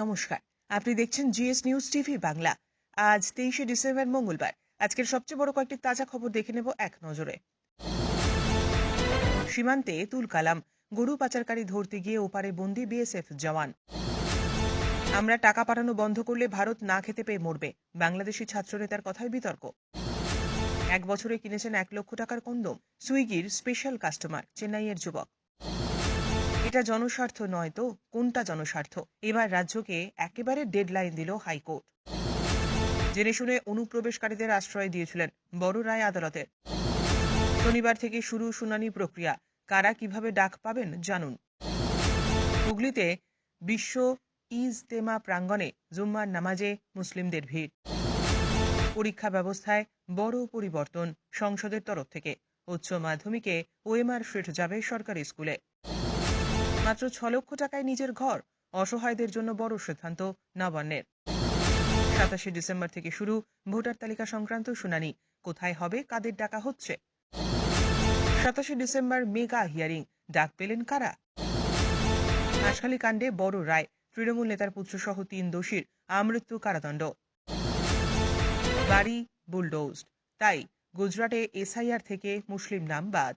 নমস্কার। আপনি দেখছেন জিএস নিউজ টিভি বাংলা। আজ তেইশে ডিসেম্বর, মঙ্গলবার। আজকের সবচেয়ে বড় কয়েকটি তাজা খবর দেখে নেব এক নজরে। সীমান্তে তুলকালাম গরু পাচারকারী ধরতে গিয়ে ওপারে বন্দি বিএসএফ জওয়ান। আমরা টাকা পাঠানো বন্ধ করলে ভারত না খেতে পেয়ে মরবে। বাংলাদেশি ছাত্রনেতার কথায় বিতর্ক। এক বছরে কিনেছেন এক লক্ষ টাকার কন্দম। সুইগির স্পেশাল কাস্টমার, চেন্নাইয়ের যুবক। এটা জনস্বার্থ নয় তো? কোনটা জনস্বার্থ? এবার রাজ্যকে একেবারে ডেডলাইন দিল হাইকোর্ট। জেনে শুনে অনুপ্রবেশকারীদের আশ্রয় দিয়েছিলেন বড় রায় আদালতের শনিবার থেকে শুরু শুনানি প্রক্রিয়া। কারা কীভাবে ডাক পাবেন জানুন। হুগলিতে বিশ্ব ইজতেমা প্রাঙ্গণে জুম্মার নামাজে মুসলিমদের ভিড়। পরীক্ষা ব্যবস্থায় বড় পরিবর্তন সংসদের তরফ থেকে। উচ্চ মাধ্যমিকে ওএমআর ফিট যাবে সরকারি স্কুলে। মাত্র ছ লক্ষ টাকায় নিজের ঘর। অসহায়দের জন্য বড় সিদ্ধান্ত নবান্নের। সাতাশে ডিসেম্বর থেকে শুরু ভোটার তালিকা সংক্রান্ত শুনানি। কোথায় হবে, কাদের ডাকা হচ্ছে? সাতাশে ডিসেম্বর মেগা হিয়ারিং। ডাক পেলেন কারা? হাঁসখালি কাণ্ডে বড় রায়। তৃণমূল নেতার পুত্রসহ তিন দোষীর আমৃত্যু কারাদণ্ড। বাড়ি বুলডোজড। তাই গুজরাটে এসআইআর থেকে মুসলিম নাম বাদ।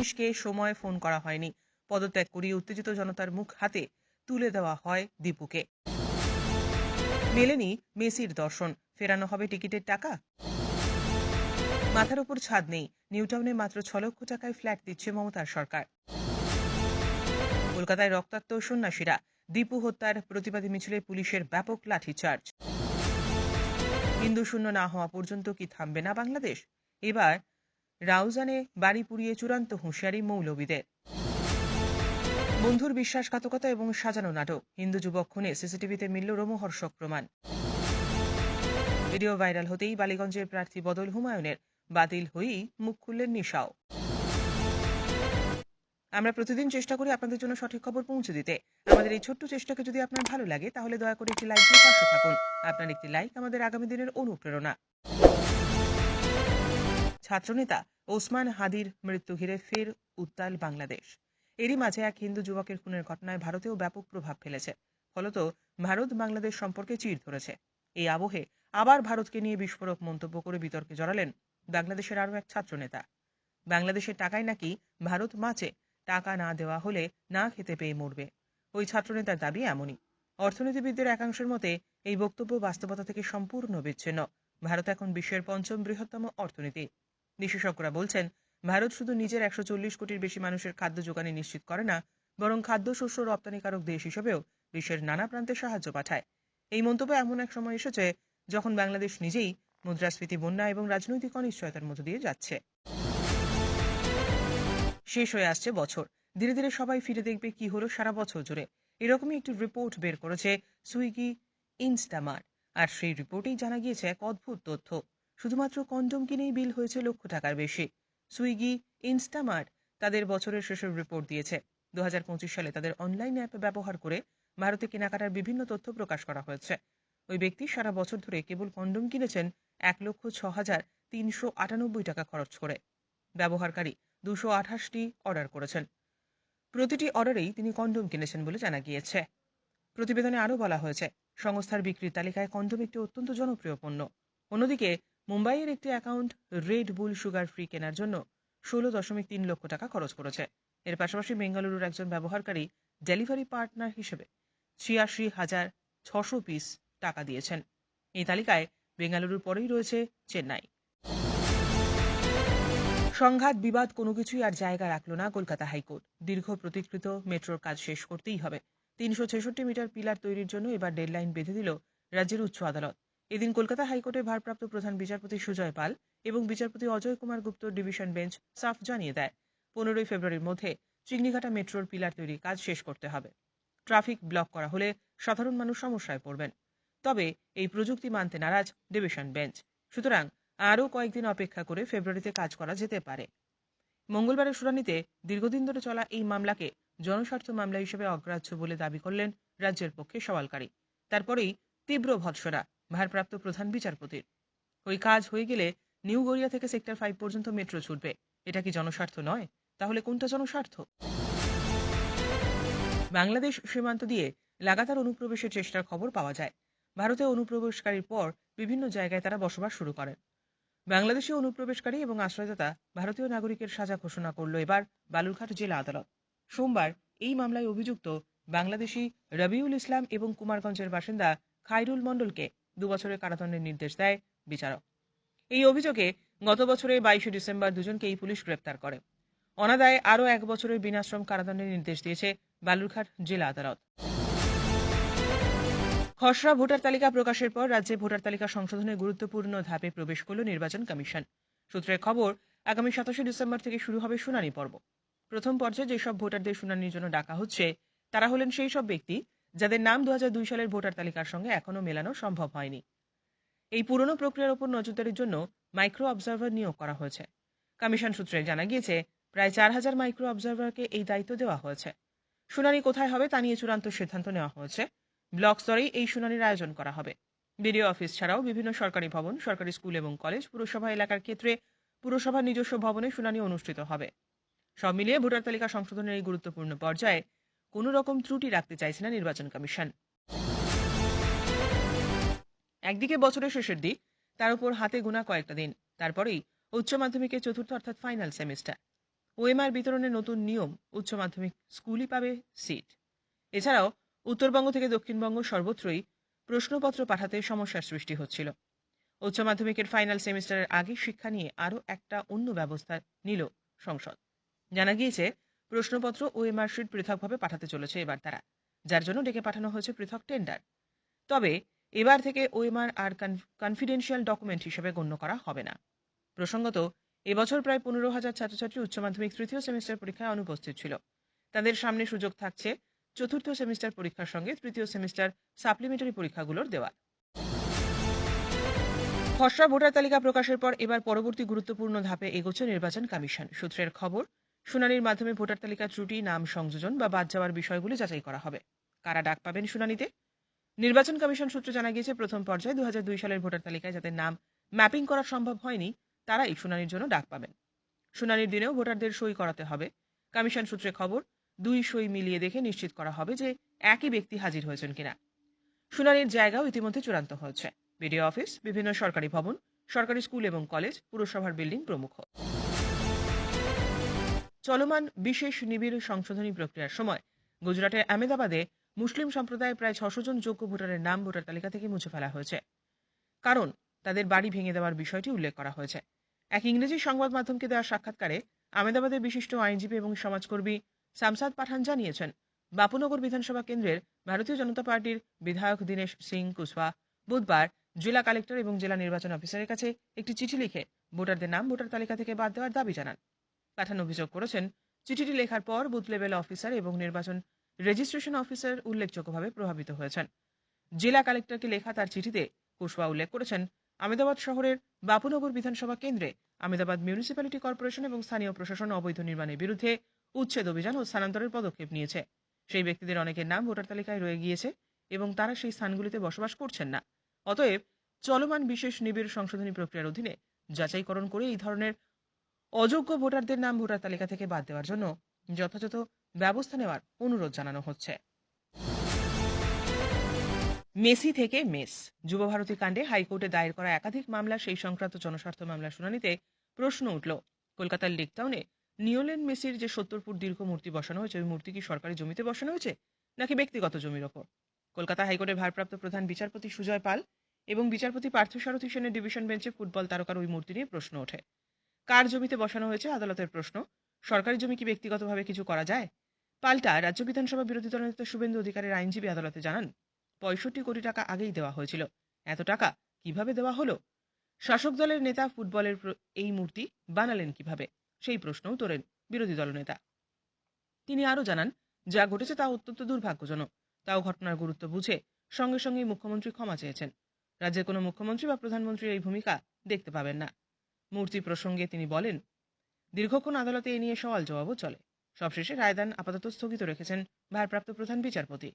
পুলিশকে সময় ফোন করা হয়নি। পদত্যাগ করিয়ে উত্তেজিত জনতার মুখ হাতে তুলে দেওয়া হয় দীপুকে। মেলেনি মেসির দর্শন। ফেরানো হবে টিকিটের টাকা? মাথার উপর ছাদ নেই। নিউটাউনে মাত্র ছ লক্ষ টাকায় ফ্ল্যাট দিচ্ছে মমতার সরকার। কলকাতায় রক্তাক্ত সন্ন্যাসীরা। দীপু হত্যার প্রতিবাদী মিছিলে পুলিশের ব্যাপক লাঠিচার্জ। হিন্দু শূন্য না হওয়া পর্যন্ত কি থামবে না বাংলাদেশ? এবার রাউজানে বাড়ি পুড়িয়ে চূড়ান্ত হুঁশিয়ারি মৌলবীদের। বন্ধুর বিশ্বাসঘাতকতা এবং সাজানো নাটক। হিন্দু যুবক খুনে সিসিটিভিতে মিলল রোমহর্ষক প্রমাণ। ভিডিও ভাইরাল হতেই বালিগঞ্জের প্রার্থী বদল হুমায়ুনের। বাতিল হয়েই মুখ খুললেন নিশাও। আমরা প্রতিদিন চেষ্টা করি আপনাদের জন্য সঠিক খবর পৌঁছে দিতে। আমাদের এই ছোট্ট চেষ্টাকে যদি আপনার ভালো লাগে, তাহলে দয়া করে একটি লাইক দিয়ে পাশে থাকুন। আপনার একটি লাইক আমাদের আগামী দিনের অনুপ্রেরণা। ছাত্রনেতা ওসমান হাদির মৃত্যু ঘিরে ফের উত্তাল বাংলাদেশ। এরই মাঝে এক হিন্দু যুবকের খুনের ঘটনায় ভারতেও ব্যাপক প্রভাব ফেলেছে। ফলত ভারত বাংলাদেশ সম্পর্কে চির ধরেছে। এই আবহে আবার ভারতকে নিয়ে বিস্ফোরক মন্তব্য করে বিতর্কে জড়ালেন বাংলাদেশের আরও এক ছাত্রনেতা। বাংলাদেশের টাকায় নাকি ভারত মাছে, টাকা না দেওয়া হলে না খেতে পেয়ে মরবে। ওই ছাত্রনেতার দাবি এমনই। অর্থনীতিবিদদের একাংশের মতে, এই বক্তব্য বাস্তবতা থেকে সম্পূর্ণ বিচ্ছিন্ন। ভারত এখন বিশ্বের পঞ্চম বৃহত্তম অর্থনীতি। বিশেষজ্ঞরা বলছেন, ভারত শুধু নিজের একশো চল্লিশ কোটির বেশি মানুষের খাদ্য যোগানে নিশ্চিত করে না, বরং খাদ্যশস্য রপ্তানিকারক দেশ হিসেবেও বিশ্বের নানা প্রান্তে সাহায্য পাঠায়। এই মন্তব্য এমন এক সময় এসেছে যখন বাংলাদেশ নিজেই মুদ্রাস্ফীতি, বন্যা এবং রাজনৈতিক অনিশ্চয়তার মধ্য দিয়ে যাচ্ছে। শেষ হয়ে আসছে বছর। ধীরে ধীরে সবাই ফিরে দেখবে কি হলো সারা বছর জুড়ে। এরকমই একটি রিপোর্ট বের করেছে সুইগি ইনস্টামার্ট আর সেই রিপোর্টেই জানা গিয়েছে এক অদ্ভুত তথ্য। শুধুমাত্র কন্ডম কিনেই বিল হয়েছে লক্ষ টাকার বেশি। সুইগি, ইনস্টামার্ট তাদের বছরের শেষের রিপোর্ট দিয়েছে। দু সালে তাদের অনলাইন অ্যাপ ব্যবহার করে ভারতে কেনাকাটার বিভিন্ন তথ্য প্রকাশ করা হয়েছে। ওই ব্যক্তি সারা বছর ধরে কেবল কন্ডম কিনেছেন এক লক্ষ ছ হাজার তিনশো আটানব্বই টাকা খরচ করে। ব্যবহারকারী দুশো আঠাশটি অর্ডার করেছেন। প্রতিটি অর্ডারেই তিনি কন্ডম কিনেছেন বলে জানা গিয়েছে। প্রতিবেদনে আরও বলা হয়েছে, সংস্থার বিক্রির তালিকায় কন্ডম একটি অত্যন্ত জনপ্রিয় পণ্য। অন্যদিকে মুম্বাইয়ের একটি account Red Bull sugar free কেনার জন্য ষোলো দশমিক তিন লক্ষ টাকা খরচ করেছে। এর পাশাপাশি বেঙ্গালুরুর একজন ব্যবহারকারী ডেলিভারি পার্টনার হিসেবে ছিয়াশি হাজার ছশো পিস টাকা দিয়েছেন। এই তালিকায় বেঙ্গালুরুর পরেই রয়েছে চেন্নাই। সংঘাত, বিবাদ কোনো কিছুই আর জায়গা রাখল না কলকাতা হাইকোর্ট। দীর্ঘ প্রতিকৃত মেট্রোর কাজ শেষ করতেই হবে। তিনশো ছেষট্টি মিটার পিলার তৈরির জন্য এবার ডেডলাইন বেঁধে দিল রাজ্যের উচ্চ আদালত। এদিন কলকাতা হাইকোর্টের ভারপ্রাপ্ত প্রধান বিচারপতি সুজয় পাল এবং বিচারপতি অজয় কুমার গুপ্ত ডিভিশন বেঞ্চ সাফ জানিয়ে দেয়, পনেরোই ফেব্রুয়ারির মধ্যে চিংড়িঘাটা মেট্রোর পিলার তৈরির কাজ শেষ করতে হবে। ট্রাফিক ব্লক করা হলে সাধারণ মানুষ সমস্যায় পড়বেন। তবে এই প্রযুক্তি মানতে নারাজ ডিভিশন বেঞ্চ। সুতরাং আরও কয়েকদিন অপেক্ষা করে ফেব্রুয়ারিতে কাজ করা যেতে পারে। মঙ্গলবারের শুনানিতে দীর্ঘদিন ধরে চলা এই মামলাকে জনস্বার্থ মামলা হিসেবে অগ্রাহ্য বলে দাবি করলেন রাজ্যের পক্ষে সওয়ালকারী। তারপরেই তীব্র ভৎসরা ভারপ্রাপ্ত প্রধান বিচারপতির। ওই কাজ হয়ে গেলে নিউ গড়িয়া থেকে সেক্টর ফাইভ পর্যন্ত মেট্রো ছুটবে। এটা কি জনস্বার্থ নয়? তাহলে কোনটা জনস্বার্থ? বাংলাদেশ সীমান্ত দিয়ে লাগাতার অনুপ্রবেশের চেষ্টার খবর পাওয়া যায়। ভারতে অনুপ্রবেশকারীর পর বিভিন্ন জায়গায় তারা বসবাস শুরু করেন। বাংলাদেশে অনুপ্রবেশকারী এবং আশ্রয়দাতা ভারতীয় নাগরিকের সাজা ঘোষণা করল এবার বালুরঘাট জেলা আদালত। সোমবার এই মামলায় অভিযুক্ত বাংলাদেশি রবিউল ইসলাম এবং কুমারগঞ্জের বাসিন্দা খাইরুল মণ্ডলকে দুবছরের কারাদণ্ডের নির্দেশ দেয় বিচারক। এই অভিযোগে গত বছরের বাইশে ডিসেম্বর দুজনকেই পুলিশ গ্রেপ্তার করে। অনাদায়ে আরও এক বছরের বিনাশ্রম কারাদণ্ডের নির্দেশ দিয়েছে বালুরঘাট জেলা আদালত। খসড়া ভোটার তালিকা প্রকাশের পর রাজ্যে ভোটার তালিকা সংশোধনের গুরুত্বপূর্ণ ধাপে প্রবেশ করল নির্বাচন কমিশন। সূত্রের খবর, আগামী সাতাশে ডিসেম্বর থেকে শুরু হবে শুনানি পর্ব। প্রথম পর্যায়ে যেসব ভোটারদের শুনানির জন্য ডাকা হচ্ছে, তারা হলেন সেই সব ব্যক্তি যাদের নাম দু সালের ভোটার তালিকার সঙ্গে এখনও মেলানো সম্ভব হয়নি। এই পুরনো প্রক্রিয়ার উপর নজরদারির জন্য মাইক্রো অবজারভার নিয়োগ করা হয়েছে। কমিশন সূত্রে জানা গিয়েছে, প্রায় চার হাজার মাইক্রো অবজারভারকে এই দায়িত্ব দেওয়া হয়েছে। শুনানি কোথায় হবে তা নিয়ে চূড়ান্ত সিদ্ধান্ত নেওয়া হয়েছে। ব্লক স্তরেই এই শুনানির আয়োজন করা হবে। বিডিও অফিস ছাড়াও বিভিন্ন সরকারি ভবন, সরকারি স্কুল এবং কলেজ, পুরসভা এলাকার ক্ষেত্রে পুরসভার নিজস্ব ভবনে শুনানি অনুষ্ঠিত হবে। সব মিলিয়ে ভোটার তালিকা সংশোধনের এই গুরুত্বপূর্ণ পর্যায়ে কোনো রকম ত্রুটি রাখতে চাইছে না নির্বাচন কমিশন। একদিকে বছরের শেষের দিক, তার উপর হাতে গোনা কয়েকটা দিন। তারপরেই উচ্চ মাধ্যমিকের চতুর্থ অর্থাৎ ফাইনাল সেমিস্টার। ওএমআর বিতরণের নতুন নিয়ম, উচ্চ মাধ্যমিক স্কুলই পাবে সিট। এছাড়াও উত্তরবঙ্গ থেকে দক্ষিণবঙ্গ সর্বত্রই প্রশ্নপত্র পাঠাতে সমস্যার সৃষ্টি হচ্ছিল। উচ্চ মাধ্যমিকের ফাইনাল সেমিস্টারের আগে শিক্ষা নিয়ে আরও একটা অন্য ব্যবস্থা নিল সংসদ। জানা গিয়েছে প্রশ্নপত্র ও এমআরশিট পৃথকভাবে পাঠাতে চলেছে এবার তারা, যার জন্য ডেকে পাঠানো হয়েছে পৃথক টেন্ডার। তবে এবার থেকে ওএমআর আর কনফিডেন্সিয়াল ডকুমেন্ট হিসেবে গণ্য করা হবে না। প্রসঙ্গত, এবছর প্রায় পনেরো হাজার ছাত্রছাত্রী উচ্চ মাধ্যমিক তৃতীয় সেমিস্টার পরীক্ষায় অনুপস্থিত ছিল। তাদের সামনে সুযোগ থাকছে চতুর্থ সেমিস্টার পরীক্ষার সঙ্গে তৃতীয় সেমিস্টার সাপ্লিমেন্টারি পরীক্ষাগুলোর দেওয়া খসড়া ভোটার তালিকা প্রকাশের পর এবার পরবর্তী গুরুত্বপূর্ণ ধাপে এগোচ্ছে নির্বাচন কমিশন। সূত্রের খবর শুনানির মাধ্যমে ভোটার তালিকা ত্রুটি, নাম সংযোজন বা বাদ যাওয়ার বিষয়গুলি যাচাই করা হবে। কারা ডাক পাবেন শুনানিতে? নির্বাচন কমিশন সূত্রে জানা গিয়েছে, প্রথম পর্যায়ে দু সালের ভোটার তালিকায় যাদের নাম ম্যাপিং করা সম্ভব হয়নি, তারাই শুনানির জন্য ডাক পাবেন। শুনানির দিনেও ভোটারদের সই করাতে হবে। কমিশন সূত্রে খবর, দুই সই মিলিয়ে দেখে নিশ্চিত করা হবে যে একই ব্যক্তি হাজির হয়েছেন কিনা। শুনানির জায়গাও ইতিমধ্যে চূড়ান্ত হয়েছে। বিডিও অফিস, বিভিন্ন সরকারি ভবন, সরকারি স্কুল এবং কলেজ, পুরসভার বিল্ডিং প্রমুখ। চলমান বিশেষ নিবিড় সংশোধনী প্রক্রিয়ার সময় গুজরাটের আহমেদাবাদে মুসলিম সম্প্রদায়ের প্রায় ছশো জন যোগ্য ভোটারের নাম ভোটার তালিকা থেকে মুছে ফেলা হয়েছে। কারণ তাদের বাড়ি ভেঙে দেওয়ার বিষয়টি উল্লেখ করা হয়েছে। এক ইংরেজি সংবাদ মাধ্যমকে দেওয়া সাক্ষাৎকারে আহমেদাবাদের বিশিষ্ট আইনজীবী এবং সমাজকর্মী সামসাদ পাঠান জানিয়েছেন, বাপুনগর বিধানসভা কেন্দ্রের ভারতীয় জনতা পার্টির বিধায়ক দীনেশ সিং কুশওয়া বুধবার জেলা কালেক্টর এবং জেলা নির্বাচন অফিসারের কাছে একটি চিঠি লিখে ভোটারদের নাম ভোটার তালিকা থেকে বাদ দেওয়ার দাবি জানান। পাঠান অভিযোগ করেছেন। চিঠিটি লেখার পর বুথ লেভেল অফিসার এবং নির্বাচন রেজিস্ট্রেশন অফিসার উল্লেখযোগ্যভাবে প্রভাবিত হয়েছেন। জেলা কালেক্টরকে লেখা তার চিঠিতে কুশওয়া উল্লেখ করেছেন, আমেদাবাদ শহরের বাপুনগর বিধানসভা কেন্দ্রে আমেদাবাদ মিউনিসিপ্যালিটি কর্পোরেশন এবং স্থানীয় প্রশাসন অবৈধ নির্মাণের বিরুদ্ধে উচ্ছেদ অভিযান ও স্থানান্তরের পদক্ষেপ নিয়েছে। সেই ব্যক্তিদের অনেকের নাম ভোটার তালিকায় রয়ে গিয়েছে এবং তারা সেই স্থানগুলিতে বসবাস করছেন না। অতএব চলমান বিশেষ নিবিড় সংশোধনী প্রক্রিয়ার অধীনে যাচাইকরণ করে এই ধরনের অযোগ্য ভোটারদের নাম ভোটার তালিকা থেকে বাদ দেওয়ার জন্য যথাযথ ব্যবস্থা নেওয়ার অনুরোধ জানানো হচ্ছে। মেসি থেকে মেস। যুবভারতী কাণ্ডে হাইকোর্টে দায়ের করা একাধিক মামলা, সেই সংক্রান্ত জনস্বার্থ মামলা শুনানিতে প্রশ্ন উঠল। কলকাতার লেকটাউনে নিওলেন মেসির যে সত্তর ফুট দীর্ঘ মূর্তি বসানো হয়েছে, ওই মূর্তি কি সরকারি জমিতে বসানো হয়েছে, নাকি ব্যক্তিগত জমির ওপর? কলকাতা হাইকোর্টের ভারপ্রাপ্ত প্রধান বিচারপতি সুজয় পাল এবং বিচারপতি পার্থসারথী সেনের ডিভিশন বেঞ্চে ফুটবল তারকার ওই মূর্তি নিয়ে প্রশ্ন ওঠে। কার জমিতে বসানো হয়েছে আদালতের প্রশ্ন? সরকারি জমি কি ব্যক্তিগতভাবে কিছু করা যায়? পাল্টা, রাজ্য বিধানসভা বিরোধী দলনেতা শুভেন্দু অধিকারের আইনজীবী আদালতে জানান, পঁয়ষট্টি কোটি টাকা আগেই দেওয়া হয়েছিল। এত টাকা কীভাবে দেওয়া হলো? শাসক দলের নেতা ফুটবলের এই মূর্তি বানালেন কীভাবে? সেই প্রশ্নও তোলেন বিরোধী দলনেতা তিনি আরও জানান, যা ঘটেছে তা অত্যন্ত দুর্ভাগ্যজনক। তাও ঘটনার গুরুত্ব বুঝে সঙ্গে সঙ্গেই মুখ্যমন্ত্রী ক্ষমা চেয়েছেন। রাজ্যের কোনো মুখ্যমন্ত্রী বা প্রধানমন্ত্রীর এই ভূমিকা দেখতে পাবেন না। মূর্তি প্রসঙ্গে তিনি বলেন, দীর্ঘক্ষণ আদালতে এ নিয়ে সওয়াল জবাবও চলে। সবশেষে রায়দান আপাতত স্থগিত রেখেছেন ভারপ্রাপ্ত প্রধান বিচারপতি।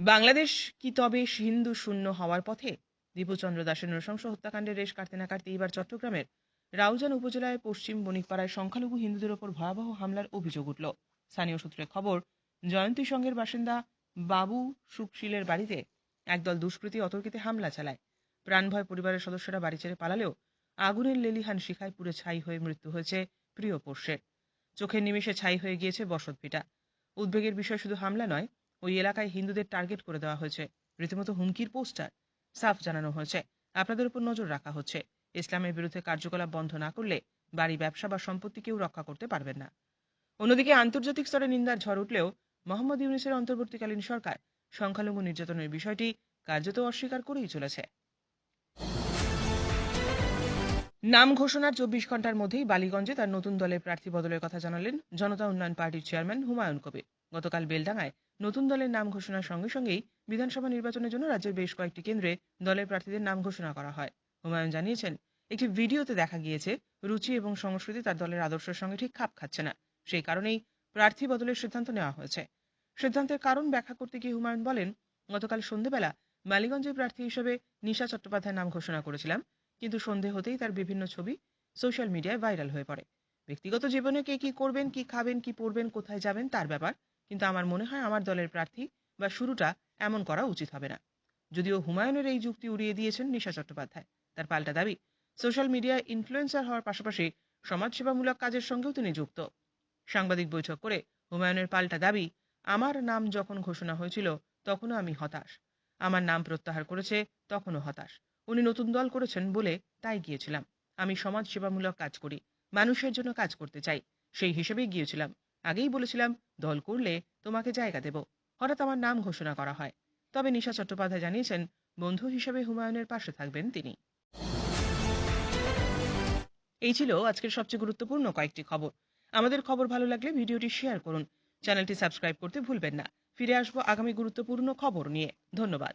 বাংলাদেশ কি তবে হিন্দু শূন্য হওয়ার পথে? দীপুচন্দ্র দাসের নৃশংস হত্যাকাণ্ডের রেশ কাটতে না কাটতে এবার চট্টগ্রামের রাউজান উপজেলায় পশ্চিম বণিকপাড়ায় সংখ্যালঘু হিন্দুদের ওপর ভয়াবহ হামলার অভিযোগ উঠল। স্থানীয় সূত্রে খবর, জয়ন্তী সংঘের বাসিন্দা বাবু সুকশীলের বাড়িতে একদল দুষ্কৃতী অতর্কিতে হামলা চালায়। প্রাণভয় পরিবারের সদস্যরা বাড়ি ছেড়ে পালালেও আগুনের লেলিহান শিখায় পুড়ে ছাই হয়ে মৃত্যু হয়েছে প্রিয় পোষ্যের। চোখের নিমেষে ছাই হয়ে গিয়েছে বসত ভিটা উদ্বেগের বিষয় শুধু হামলা নয়, ওই এলাকায় হিন্দুদের টার্গেট করে দেওয়া হয়েছে। রীতিমতো হুমকির পোস্টার সাফ জানানো হয়েছে। আপনাদের উপর নজর রাখা হচ্ছে। ইসলামের বিরুদ্ধে কার্যকলাপ বন্ধ না করলে বাড়ি, ব্যবসা বা সম্পত্তি কেউ রক্ষা করতে পারবেন না। অন্যদিকে আন্তর্জাতিক স্তরে নিন্দার ঝড় উঠলেও মোহাম্মদ ইউনিসের অন্তর্বর্তীকালীন সরকার সংখ্যালঘু নির্যাতনের বিষয়টি কার্যত অস্বীকার করেই চলেছে। নাম ঘোষণার চব্বিশ ঘণ্টার মধ্যেই বালিগঞ্জে তার নতুন দলের প্রার্থী বদলের কথা জানালেন জনতা উন্নয়ন পার্টির চেয়ারম্যান হুমায়ুন কবির। গতকাল বেলডাঙায় নতুন দলের নাম ঘোষণার সঙ্গে সঙ্গেই বিধানসভা নির্বাচনের জন্য রাজ্যের বেশ কয়েকটি কেন্দ্রে দলের প্রার্থীদের নাম ঘোষণা করা হয়। হুমায়ুন জানিয়েছেন, একটি ভিডিওতে দেখা গিয়েছে, রুচি এবং সংস্কৃতি তার দলের আদর্শের সঙ্গে ঠিক খাপ খাচ্ছে না। সেই কারণেই প্রার্থী বদলের সিদ্ধান্ত নেওয়া হয়েছে। সিদ্ধান্তের কারণ ব্যাখ্যা করতে গিয়ে হুমায়ুন বলেন, গতকাল সন্ধেবেলা মালিগঞ্জের প্রার্থী হিসেবে নিশা চট্টোপাধ্যায়ের নাম ঘোষণা করেছিলাম। কিন্তু সন্ধে হতেই তার বিভিন্ন ছবি সোশ্যাল মিডিয়ায় ভাইরাল হয়ে পড়ে। ব্যক্তিগত জীবনে কে কি করবেন, কি খাবেন, কি পড়বেন কোথায় যাবেন তার ব্যাপার, কিন্তু আমার মনে হয় আমার দলের প্রার্থী বা শুরুটা এমন করা উচিত হবে না। যদিও হুমায়ুনের এই যুক্তি উড়িয়ে দিয়েছেন নিশা চট্টোপাধ্যায়। তার পাল্টা দাবি সোশ্যাল মিডিয়ায় ইনফ্লুয়েন্সার হওয়ার পাশাপাশি সমাজসেবামূলক কাজের সঙ্গেও তিনি যুক্ত। সাংবাদিক বৈঠক করে হুমায়ুনের পাল্টা দাবি, আমার নাম যখন ঘোষণা হয়েছিল, তখনও আমি হতাশ। আমার নাম প্রত্যাহার করেছে, তখনও হতাশ। উনি নতুন দল করেছেন বলে তাই গিয়েছিলাম। আমি সমাজ সেবামূলক কাজ করি, মানুষের জন্য কাজ করতে চাই, সেই হিসেবেই গিয়েছিলাম। আগেই বলেছিলাম, দল করলে তোমাকে জায়গা দেব। হঠাৎ আমার নাম ঘোষণা করা হয়। তবে নিশা চট্টোপাধ্যায় জানিয়েছেন, বন্ধু হিসেবে হুমায়ুনের পাশে থাকবেন তিনি। এই ছিল আজকের সবচেয়ে গুরুত্বপূর্ণ কয়েকটি খবর। আমাদের খবর ভালো লাগলে ভিডিওটি শেয়ার করুন। চ্যানেলটি সাবস্ক্রাইব করতে ভুলবেন না। ফিরে আসব আগামী গুরুত্বপূর্ণ খবর নিয়ে। ধন্যবাদ।